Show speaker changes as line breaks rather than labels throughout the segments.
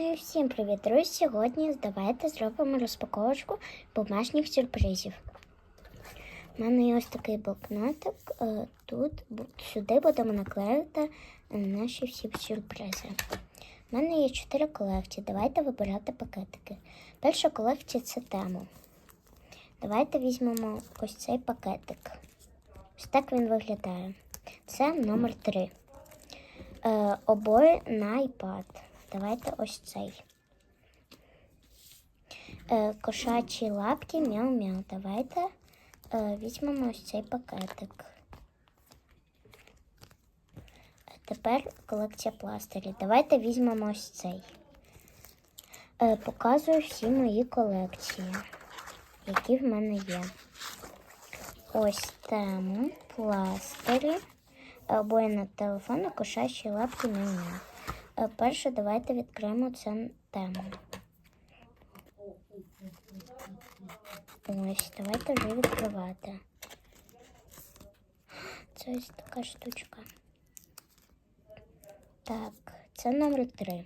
І всім привіт, друзі! Сьогодні давайте зробимо розпаковочку домашніх сюрпризів. У мене є ось такий блокнотик. Е, Тут сюди будемо наклеїти наші всі сюрпризи. У мене є чотири колекції. Давайте вибирати пакетики. Перша колекція це тему. Давайте візьмемо ось цей пакетик. Ось так він виглядає. Це номер 3. Е, обоє на iPad. Давайте ось цей. Е, кошачі лапки мяу-мяу. Давайте е, візьмемо ось цей пакетик. Е, Тепер колекція пластирів. Давайте візьмемо ось цей. Е, показую всі мої колекції, які в мене є. Ось тему, пластирі, обоє на телефону, кошачі лапки меню. Е, Перше, давайте відкриємо цю тему. Ось, давайте вже відкривати. Це ось така штучка. Так, це номер три.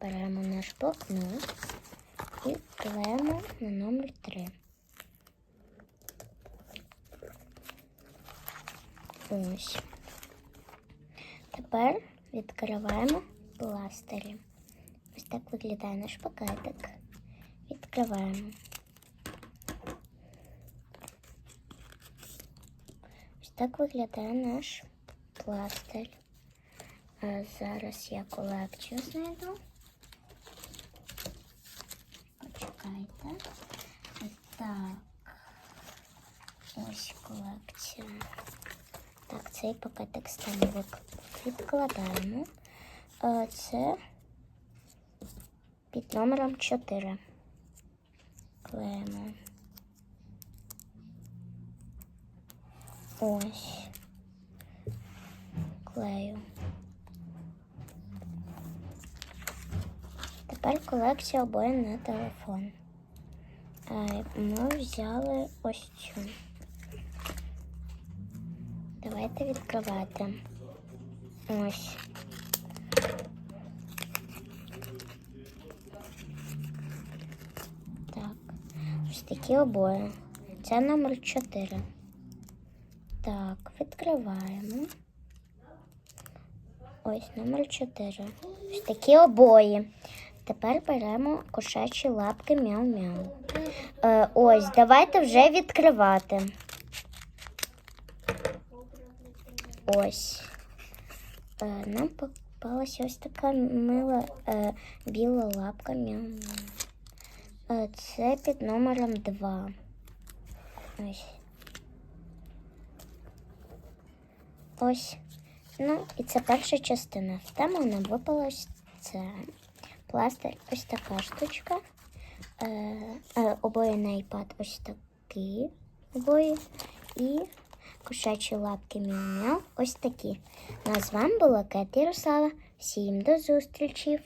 Беремо наш блокнот і клеїмо на номер три. Ось. Тепер відкриваємо пластирі. Ось так виглядає наш пакетик. Відкриваємо. Ось так виглядає наш пластир. А зараз я колекцію знайду. Почекайте. Так. Ось колекція. Так, цей пакетик становик Відкладаємо. Е, Це під номером 4. Клеїмо. Ось. Клею. Тепер колекція обоє на телефон. Е, Ми взяли ось цю. Давайте відкривати. Ось. Так. Ось такі обоє. Це номер 4. Так, відкриваємо. Ось номер 4. Ось такі обої. Тепер беремо кошачі лапки мяу-мяу. Е, ось, давайте вже відкривати. Ось. Е, нам попалася ось така мила е, біла лапка. Е, це під номером 2. Ось. Ось. Ну, і це перша частина. В тему нам випалось це пластир, ось така штучка. Е, е, обоє на iPad ось такі обоє. І кошачі лапки мяу-мяу ось такі. Ну, а з вами була Кеті Ярослава. Всім до зустрічі!